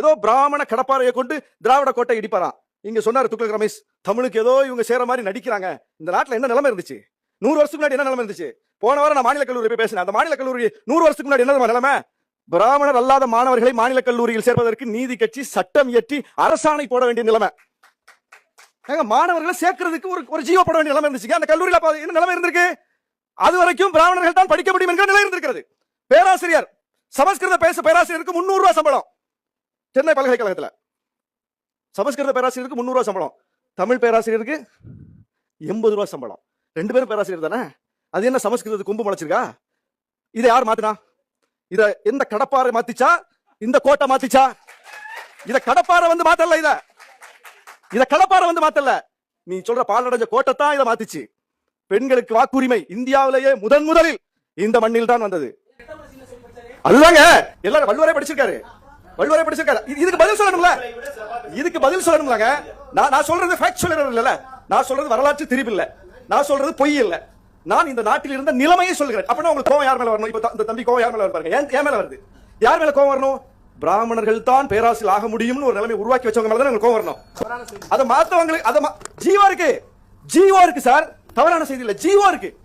ஏதோ பிராமண கடப்பாறையை கொண்டு திராவிட கோட்டை இடிப்பாராம். இங்க சொன்னாரு துக்ளக் ரமேஷ் தமிழுக்கு ஏதோ இவங்க சேர மாதிரி நடிக்கிறாங்க. இந்த நாட்டுல என்ன நிலைமை இருந்துச்சு? நூறு வருஷத்துக்கு முன்னாடி என்ன நிலைமை இருந்துச்சு? போன வாரம் நான் மாநில கல்லூரி போய் பேசினேன். அந்த மாநில கல்லூரி நூறு வருஷத்துக்கு முன்னாடி என்ன நிலைமை? பிராமணர் அல்லாத மாணவர்களை மாநில கல்லூரியில் சேர்வதற்கு நீதி கட்சி சட்டம் இயற்றி அரசாணை போட வேண்டிய நிலைமை. ஏங்க மாணவர்களை சேர்க்கறதுக்கு ஒரு ஒரு ஜீவோ போட வேண்டிய நிலைமை இருந்துச்சுங்க. அந்த கல்லூரியில என்ன நிலைமை இருந்திருக்கு? அது வரைக்கும் பிராமணர்கள் தான் படிக்க முடியும் என்கிற நிலை இருந்திருக்கிறது. பேராசிரியர் சமஸ்கிருத பேச பேராசிரியருக்கு முன்னூறு ரூபாய் சம்பளம். சென்னை பல்கலைக்கழகத்துல. சமஸ்கிருத பேராசிரியருக்கு முன்னூறு சம்பளம். தமிழ் பேராசிரியருக்கு எண்பது ரூபா சம்பளம். ரெண்டு பேரும் பேராசிரியர் தானே? அது என்ன சமஸ்கிருதத்துக்கு கொம்பு முளைச்சிருக்கா? இதை யார் மாத்தினா? இத எந்த கடப்பாறை மாத்திச்சா? இந்த கோட்டை மாத்திச்சா? இத கடப்பாறை வந்து மாத்தல இத. இத கடப்பாறை வந்து மாத்தல. நீ சொல்ற பாலடைஞ்ச கோட்டை தான் இதை மாத்திச்சு. பெண்களுக்கு வாக்குரிமை இந்தியாவிலேயே முதன் முதலில் இந்த மண்ணில் தான் வந்தது. அதுதாங்க. எல்லாரும் வள்ளுவரே படிச்சிருக்காரு. வள்ளுவரே படிச்சிருக்காரு. இதுக்கு பதில் சொல்லணும்ல. இதுக்கு பதில் சொல்லணும்லங்க. நான் நான் சொல்றது ஃபேக்சுவல் இல்ல நான் சொல்றது வரலாற்று திரிப்பு இல்ல. நான் சொல்றது பொய் இல்ல. நான் இந்த நாட்டில் இருந்த நிலைமையை சொல்கிறேன். அப்படின்னா உங்களுக்கு கோவம் யார் மேல வரணும்? இப்ப இந்த தம்பி கோவம் யார் மேல வருது பாருங்க. ஏன் ஏன் மேல வருது? யார் மேல கோவம் வரணும்? பிராமணர்கள் தான் பேராசிரியர் ஆக முடியும்னு ஒரு நிலைமை உருவாக்கி வச்சவங்க மேல தான் உங்களுக்கு கோவம் வரணும். அதை மாத்தவங்களுக்கு அதை மா- ஜீவா இருக்கு. ஜீவா இருக்கு சார். தவறான செய்தி இல்ல. ஜீவா இருக்கு.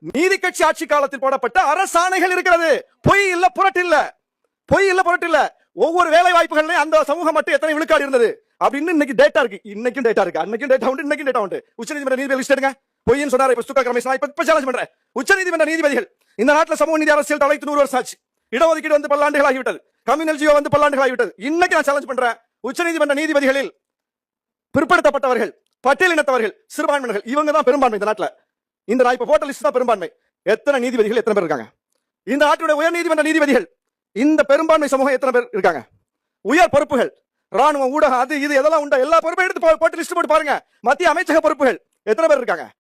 நீதி கட்சி ஆட்சி காலத்தில் போடப்பட்ட அரசாணைகள் இருக்கிறது. பொய் இல்ல புரட்டு இல்ல. பொய் இல்ல புரட்டு இல்ல. ஒவ்வொரு வேலை வாய்ப்புகள்லயும் அந்த சமூகம் மட்டும் எத்தனை விழுக்காடு இருந்தது? அப்படின்னு இன்னைக்கு டேட்டா இருக்கு. இன்னைக்கும் டேட்டா இருக்கு. அன்னைக்கும் டேட்டா உண்டு இன்னைக்கும் டேட்டா உண்டு. உச்சநீதிமன்ற நீதிபதி லிஸ்ட் எடுங்க. பொய்ன்னு சொன்னாரு இப்ப சுக்கா ரமேஷ் நான் இப்ப சேலஞ்ச் பண்றேன். உச்சநீதிமன்ற நீதிபதிகள். இந்த நாட்டில் சமூக நீதி அரசியல் தலைத்து நூறு வருஷம் ஆச்சு. இடஒதுக்கீடு வந்து பல்லாண்டுகள் ஆகிவிட்டது. கம்யூனல் ஜியோ வந்து பல்லாண்டுகள் ஆகிவிட்டது. இன்னைக்கு நான் சேலஞ்ச் பண்றேன். உச்சநீதிமன்ற நீதிபதிகளில் பிற்படுத்தப்பட்டவர்கள் பட்டியலினத்தவர்கள் சிறுபான்மையினர்கள் இவங்க தான் பெரும்பான்மை இந்த நாட்டுல. இந்த நான் இப்போ போட்ட லிஸ்ட் தான் பெரும்பான்மை. எத்தனை நீதிபதிகள் எத்தனை பேர் இருக்காங்க? இந்த நாட்டுடைய உயர் நீதிமன்ற நீதிபதிகள் இந்த பெரும்பான்மை சமூகம் எத்தனை பேர் இருக்காங்க? உயர் பொறுப்புகள் ராணுவம் ஊடகம் அது இது எதெல்லாம் உண்டா? எல்லா பொறுப்பையும் எடுத்து போ- போட்டு லிஸ்ட் போட்டு பாருங்க. மத்திய அமைச்சக பொறுப்புகள் எத்தனை பேர் இருக்காங்க?